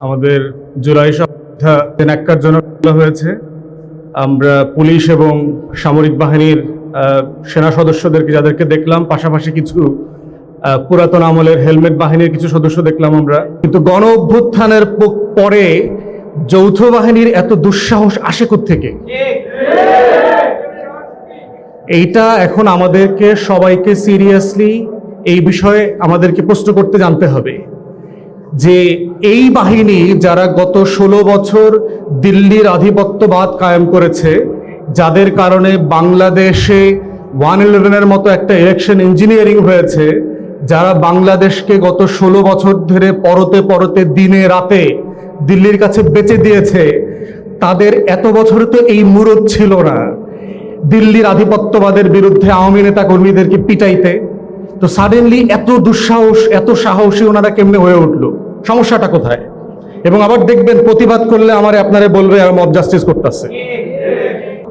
আমাদের জুলাই সপ্তাহ ন্যাক্কারজনক হয়েছে। আমরা পুলিশ এবং সামরিক বাহিনীর সেনা সদস্যদেরকে যাদেরকে দেখলাম, পাশাপাশি কিছু পুরাতন আমলের হেলমেট বাহিনীর কিছু সদস্য দেখলাম আমরা। কিন্তু গণ অভ্যুত্থানের পরে যৌথ বাহিনীর এত দুঃসাহস আসে থেকে এইটা এখন আমাদেরকে সবাইকে সিরিয়াসলি এই বিষয়ে আমাদেরকে প্রশ্ন করতে জানতে হবে। যে এই বাহিনী যারা গত ষোলো বছর দিল্লির আধিপত্যবাদ কায়েম করেছে, যাদের কারণে বাংলাদেশে ওয়ান ইলেভেনের মতো একটা ইলেকশন ইঞ্জিনিয়ারিং হয়েছে, যারা বাংলাদেশকে গত ষোলো বছর ধরে পরতে পরতে দিনে রাতে দিল্লির কাছে বেঁচে দিয়েছে, তাদের এত বছর তো এই মুরত ছিল না। দিল্লির আধিপত্যবাদের বিরুদ্ধে আওয়ামী নেতা কর্মীদেরকে পিটাইতে তো সাডেনলি এত দুঃসাহস, এত সাহসী ওনারা কেমনে হয়ে উঠল? সমস্যাটা কোথায়? এবং আবার দেখবেন প্রতিবাদ করলে আমার, আপনারা বলবে মব জাস্টিস করতেছে।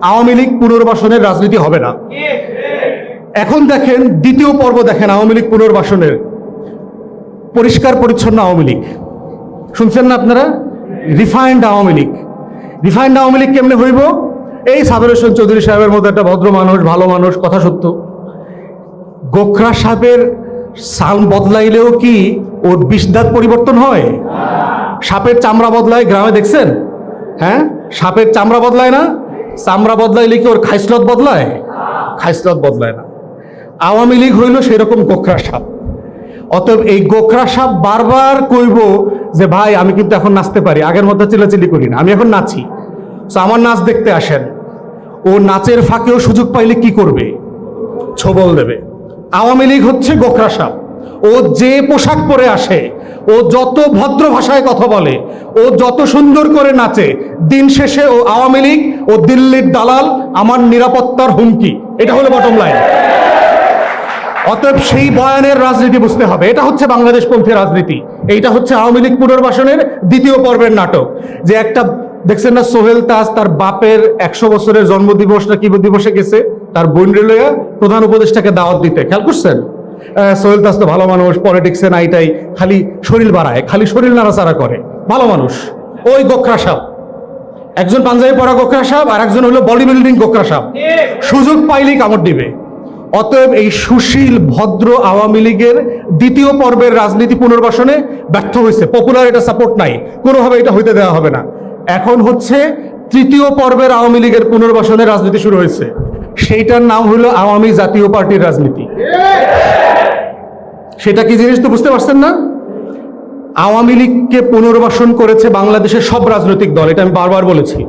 আওয়ামী লীগ পুনর্বাসনের রাজনীতি হবে না। এখন দেখেন, দ্বিতীয় পর্ব দেখেন আওয়ামী লীগ পুনর্বাসনের। পরিষ্কার পরিচ্ছন্ন আওয়ামী লীগ। শুনছেন না আপনারা? রিফাইন্ড আওয়ামী লীগ। রিফাইন্ড আওয়ামী লীগ কেমনে হইব? এই হোসেন চৌধুরী সাহেবের মতো একটা ভদ্র মানুষ, ভালো মানুষ, কথা সত্য। গোখরা সাপের সাল বদলাইলেও কি ওর বিষদাঁত পরিবর্তন হয়? সাপের চামড়া বদলায়, গ্রামে দেখছেন? হ্যাঁ? সাপের চামড়া বদলায় না? চামড়া বদলাইলে কি ওর খাইসলত বদলায়? খাইসলত বদলায় না। আওয়ামী লীগ হইল সেরকম গোখরা সাপ। অতএব এই গোখরা সাপ বারবার কইব যে, ভাই, আমি কিন্তু এখন নাচতে পারি। আগের মতো চিল্লাচিল্লি করি না। আমি এখন নাচি। তো আমার নাচ দেখতে আসেন। ও নাচের ফাঁকেও সুযোগ পাইলে কি করবে? ছবল দেবে। আওয়ামী লীগ হচ্ছে গোখরা সাপ। ও যে পোশাক পরে আসে, ও যত ভদ্র ভাষায় কথা বলে, ও যত সুন্দর করে নাচে, দিন শেষে ও আওয়ামী লীগ ও দিল্লির দালাল আমার নিরাপত্তার হুমকি। এটা হলো বটম লাইন অতএব সেই বয়ানের রাজনীতি বুঝতে হবে। এটা হচ্ছে বাংলাদেশপন্থী রাজনীতি। এইটা হচ্ছে আওয়ামী লীগ পুনর্বাসনের দ্বিতীয় পর্বের নাটক। যে একটা, দেখছেন না সোহেল তাজ তার বাপের একশো বছরের জন্মদিবস না কি দিবসে গেছে? তার বোন রেলয়া প্রধান উপদেষ্টাকে দাওয়াত দিতে। খেয়াল করছেন? সোহেল তাজ তো ভালো মানুষ পলিটিক্সে নাইটাই খালি শরীর বাড়ায়, খালি শরীর নাড়াচাড়া করে। ভালো মানুষ। ওই গোখরা একজন পাঞ্জাবি পরা গোখরা আর একজন হলো বডি বিল্ডিং গোখরা সুযোগ পাইলেই কামড় দিবে। অতএব এই সুশীল, ভদ্র আওয়ামী লীগের দ্বিতীয় পর্বের রাজনীতি পুনর্বাসনে ব্যর্থ হয়েছে। পপুলার এটা সাপোর্ট নাই। কোনোভাবে এটা হইতে দেওয়া হবে না। এখন হচ্ছে তৃতীয় পর্বের আওয়ামী লীগের পুনর্বাসনে রাজনীতি শুরু হয়েছে। সেইটার নাম হলো আওয়ামী জাতীয় পার্টির রাজনীতি। সেটা কি জিনিস তো বুঝতে পারছেন না? আওয়ামী লীগকে পুনর্বাসন করেছে বাংলাদেশের সব রাজনৈতিক দল, এটা আমি বারবার বলেছি।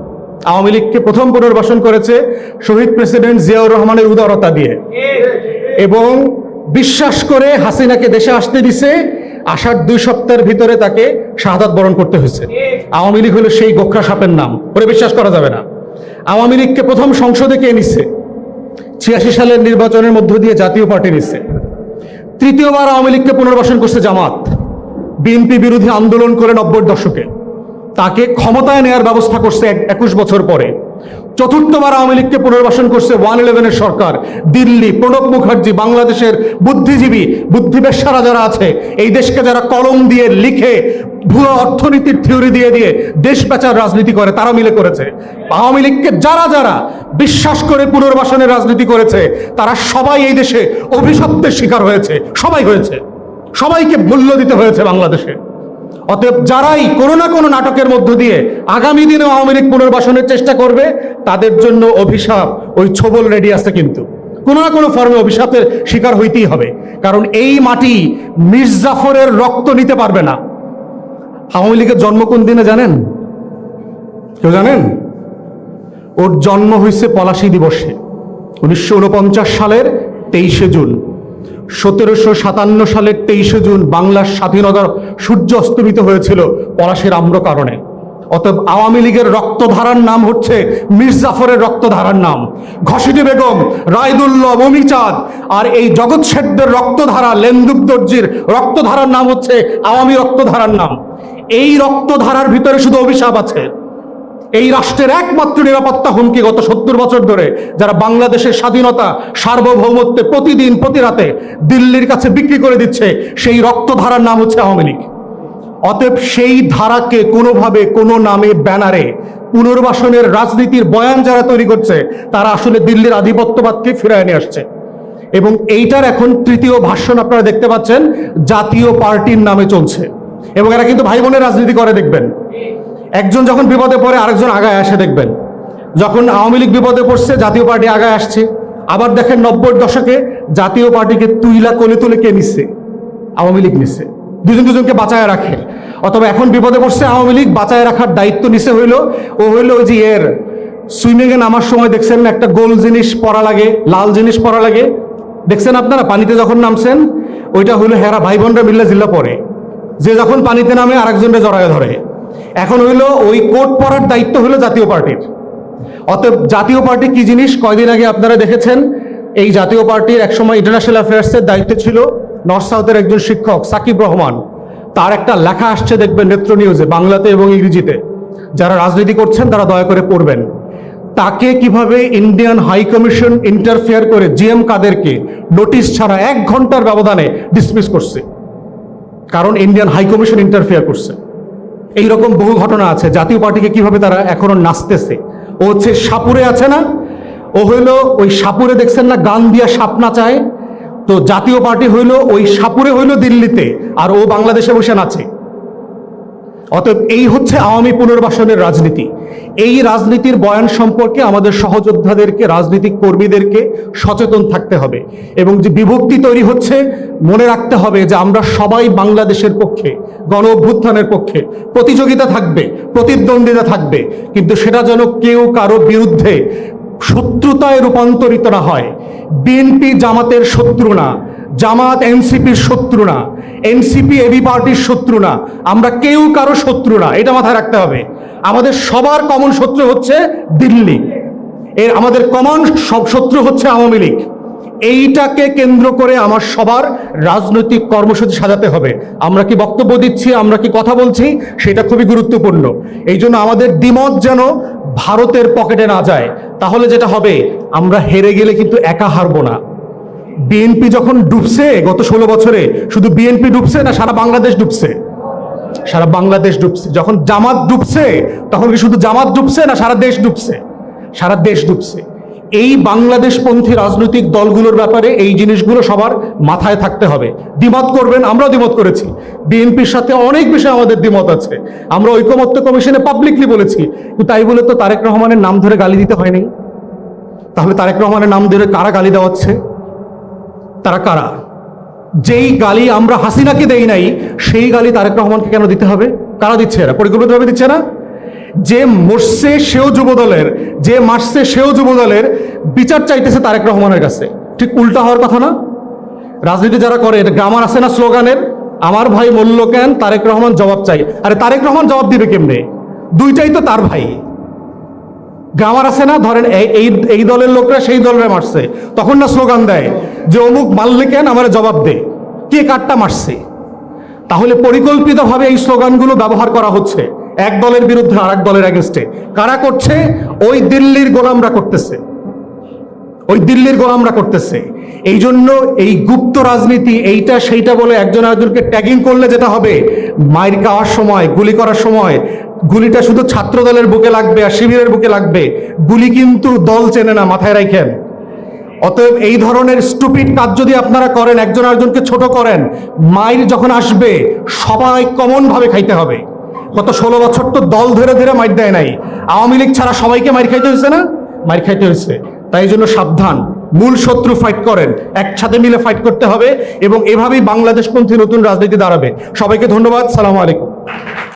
আওয়ামী লীগকে প্রথম পুনর্বাসন করেছে শহীদ প্রেসিডেন্ট জিয়াউর রহমানের উদারতা দিয়ে। এবং বিশ্বাস করে হাসিনাকে দেশে আসতে দিছে আসার দুই সপ্তাহের ভিতরে তাকে শাহাদাত বরণ করতে হয়েছে। আওয়ামী লীগ হলো সেই গোখরা সাপের নাম, ওরে বিশ্বাস করা যাবে না। আওয়ামী লীগকে প্রথম সংসদে কে নিচ্ছে ছিয়াশি সালের নির্বাচনের মধ্য দিয়ে জাতীয় পার্টি নিচ্ছে। তৃতীয়বার আওয়ামী লীগকে পুনর্বাসন করছে জামাত। বিএনপি বিরোধী আন্দোলন করে নব্বই দশকে। তাকে ক্ষমতায় নেয়ার ব্যবস্থা করছে এক- একুশ বছর পরে। চতুর্থবার আওয়ামী লীগকে পুনর্বাসন করছে ওয়ান ইলেভেনের সরকার। দিল্লি, প্রণব মুখার্জি, বাংলাদেশের বুদ্ধিজীবী, বুদ্ধিবেশারা যারা আছে, এই দেশকে যারা কলম দিয়ে লিখে ভুয়ো অর্থনীতির থিওরি দিয়ে দিয়ে দেশ বেচার রাজনীতি করে, তারা মিলে করেছে। আওয়ামী লীগকে যারা যারা বিশ্বাস করে পুনর্বাসনের রাজনীতি করেছে, তারা সবাই এই দেশে অভিশপ্তের শিকার হয়েছে। সবাই হয়েছে। সবাইকে মূল্য দিতে হয়েছে বাংলাদেশে। অতএব যারাই কোনো না কোনো নাটকের মধ্য দিয়ে আগামী দিনে আওয়ামী লীগ পুনর্বাসনের চেষ্টা করবে, তাদের জন্য অভিশাপ ওই ছবল রেডি আছে কিন্তু। কোনো না কোনো ফর্মে অভিশাপের শিকার হইতেই হবে। কারণ এই মাটি মির্জাফরের রক্ত নিতে পারবে না। আওয়ামী লীগের জন্ম কোন দিনে জানেন? কেউ জানেন? ওর জন্ম হয়েছে পলাশী দিবসে, উনিশশো উনপঞ্চাশ সালের তেইশে জুন। সতেরোশো সাতান্ন সালের তেইশে জুন বাংলার স্বাধীনতার সূর্য অস্তমিত হয়েছিল পলাশের আম্র কারণে অতএব আওয়ামী লীগের রক্তধারার নাম হচ্ছে মির্জাফরের রক্তধারার নাম। ঘসিটি বেগম রায়দুল্লাহ মমিচাঁদ আর এই জগৎ শেঠদের রক্তধারা, লেন্দুক দর্জির রক্তধারার নাম হচ্ছে আওয়ামী রক্তধারার নাম। এই রক্তধারার ভিতরে শুধু অভিশাপ আছে। এই রাষ্ট্রের একমাত্র নিরাপত্তা হুমকি গত সত্তর বছর ধরে, যারা বাংলাদেশের স্বাধীনতা, সার্বভৌমত্বে প্রতিদিন, প্রতি রাতে দিল্লির কাছে বিক্রি করে দিচ্ছে, সেই রক্তধারার নাম হচ্ছে আওয়ামী লীগ। অতএব সেই ধারাকে কোনোভাবে, কোনো নামে, ব্যানারে, পুনর্বাসনের রাজনীতির বয়ান যারা তৈরি করছে, তারা আসলে দিল্লির আধিপত্যবাদকে ফিরায় নিয়ে আসছে। এবং এইটার এখন তৃতীয় ভাষণ আপনারা দেখতে পাচ্ছেন, জাতীয় পার্টির নামে চলছে। এবং এরা কিন্তু ভাই বোনের রাজনীতি করে, দেখবেন। একজন যখন বিপদে পড়ে, আরেকজন আগায় আসে, দেখবেন। যখন আওয়ামী লীগ বিপদে পড়ছে, জাতীয় পার্টি আগায় আসছে। আবার দেখেন নব্বই দশকে জাতীয় পার্টিকে তুইলা কোলে তুলে কে নিচ্ছে আওয়ামী লীগ নিচ্ছে দুজন দুজনকে বাঁচায় রাখে। অথবা এখন বিপদে পড়ছে আওয়ামী লীগ, বাঁচায় রাখার দায়িত্ব নিছে হইল, ও হইল ওই যে এর সুইমিং এ নামার সময় দেখছেন একটা গোল জিনিস পরা লাগে, লাল জিনিস পরা লাগে। দেখছেন আপনারা, পানিতে যখন নামছেন, ওইটা হইল হেরা ভাই বোনরা মিল্লা জিল্লা পরে। যে যখন পানিতে নামে আরেকজনকে জড়ায় ধরে। এখন হইল ওই কোট পরার দায়িত্ব হইল জাতীয় পার্টির। অতএব জাতীয় পার্টি কি জিনিস? কয়দিন আগে আপনারা দেখেছেন, এই জাতীয় পার্টির একসময় ইন্টারন্যাশনাল অ্যাফেয়ার্সের দায়িত্ব ছিল নর্থ সাউথের একজন শিক্ষক, সাকিব রহমান। তার একটা লেখা আসছে দেখবেন নেত্র নিউজে, বাংলাতে এবং ইংরেজিতে। যারা রাজনীতি করছেন, তারা দয়া করে পড়বেন। তাকে কীভাবে ইন্ডিয়ান হাই কমিশন ইন্টারফেয়ার করে জিএম কাদেরকে নোটিশ ছাড়া এক ঘণ্টার ব্যবধানে ডিসমিস করছে। কারণ ইন্ডিয়ান হাই কমিশন ইন্টারফেয়ার করছে। এইরকম বহু ঘটনা আছে। জাতীয় পার্টিকে কীভাবে তারা এখনও নাচতেছে? ও হচ্ছে সাপুরে আছে না? ও হইল ওই সাপুরে দেখছেন না, গান দিয়া সাপ নাচায়। তো জাতীয় পার্টি হইল ওই সাপুরে হইল দিল্লিতে, আর ও বাংলাদেশে বসে নাচে। অতএব এই হচ্ছে আওয়ামী পুনর্বাসনের রাজনীতি। এই রাজনীতির বয়ান সম্পর্কে আমাদের সহযোদ্ধাদেরকে, রাজনৈতিক কর্মীদেরকে সচেতন থাকতে হবে। এবং যে বিভক্তি তৈরি হচ্ছে মনে রাখতে হবে যে আমরা সবাই বাংলাদেশের পক্ষে, গণ অভ্যুত্থানের পক্ষে, প্রতিযোগিতা থাকবে, প্রতিদ্বন্দ্বিতা থাকবে, কিন্তু সেটা যেন কেউ কারও বিরুদ্ধে শত্রুতায় রূপান্তরিত না হয়। বিএনপি জামাতের শত্রু না, জামাত এনসিপির শত্রু না এনসিপি এবি পার্টির শত্রু না, আমরা কেউ কারও শত্রু না, এটা মাথায় রাখতে হবে। আমাদের সবার কমন শত্রু হচ্ছে দিল্লি। এর আমাদের কমন সব শত্রু হচ্ছে আওয়ামী লীগ। এইটাকে কেন্দ্র করে আমার সবার রাজনৈতিক কর্মসূচি সাজাতে হবে। আমরা কি বক্তব্য দিচ্ছি, আমরা কি কথা বলছি, সেটা খুবই গুরুত্বপূর্ণ। এই জন্য আমাদের দ্বিমত যেন ভারতের পকেটে না যায়। তাহলে যেটা হবে, আমরা হেরে গেলে কিন্তু একা হারবো না। বিএনপি যখন ডুবছে গত ষোলো বছরে, শুধু বিএনপি ডুবছে না, সারা বাংলাদেশ ডুবছে। সারা বাংলাদেশ ডুবছে। যখন জামাত ডুবছে, তখন কি শুধু জামাত ডুবছে না, সারা দেশ ডুবছে? সারা দেশ ডুবছে। এই বাংলাদেশপন্থী রাজনৈতিক দলগুলোর ব্যাপারে এই জিনিসগুলো সবার মাথায় থাকতে হবে। দ্বিমত করবেন, আমরাও দ্বিমত করেছি। বিএনপির সাথে অনেক বিষয়ে আমাদের দ্বিমত আছে। আমরা ঐকমত্য কমিশনে পাবলিকলি বলেছি। তাই বলে তো তারেক রহমানের নাম ধরে গালি দিতে হয়নি? তাহলে তারেক রহমানের নাম ধরে কারা গালি দেওয়াচ্ছে? তারা কারা? যেই গালি আমরা হাসিনাকে দেই নাই, সেই গালি তারেক রহমানকে কেন দিতে হবে? কারা দিচ্ছে এরা? পরিকল্পিতভাবে দিচ্ছে না? যে মরছে সেও যুবদলের, যে মারছে সেও যুবদলের, বিচার চাইতেছে তারেক রহমানের কাছে। ঠিক উল্টা হওয়ার কথা না? রাজনীতি যারা করে, এটা গ্রামার আছে না স্লোগানের? আমার ভাই মূল্য কেন? তারেক রহমান জবাব চাই। আরে তারেক রহমান জবাব দিবে কেমনে? দুইটাই তো তার ভাই। গ্রামার আছে না? ধরেন এই এই দলের লোকরা সেই দলের মারছে। তখন না স্লোগান দেয় যে অমুক মারলে কেন? আমার জবাব দে। কে কারটা মারছে? তাহলে পরিকল্পিতভাবে এই স্লোগানগুলো ব্যবহার করা হচ্ছে। এক দলের বিরুদ্ধে আরেক দলের এগেনস্টে কারা করছে? ওই দিল্লির গোলামরা করতেছে। ওই দিল্লির গোলামরা করতেছে। এই জন্য এই গুপ্ত রাজনীতি এইটা সেইটা বলে একজন একজনকে ট্যাগিং করলে যেটা হবে? মায়ের খাওয়ার সময়, গুলি করার সময়, গুলিটা শুধু ছাত্র দলের বুকে লাগবে আর শিবিরের বুকে লাগবে। গুলি কিন্তু দল চেনে না, মাথায় রাখেন অতএব এই ধরনের স্টুপিড কাজ যদি আপনারা করেন, একজন আরেকজনকে ছোট করেন মায়ের যখন আসবে, সবাই কমন ভাবে খাইতে হবে। গত ষোলো বছর তো দল ধরে ধরে মার দেয় নাই। আওয়ামী লীগ ছাড়া সবাইকে মার খাইতে হয়েছে না? মার খাইতে হয়েছে তাই জন্য সাবধান। মূল শত্রু ফাইট করেন। একসাথে মিলে ফাইট করতে হবে এবং এভাবেই বাংলাদেশপন্থী নতুন রাজনীতি দাঁড়াবে। সবাইকে ধন্যবাদ। সালাম আলাইকুম।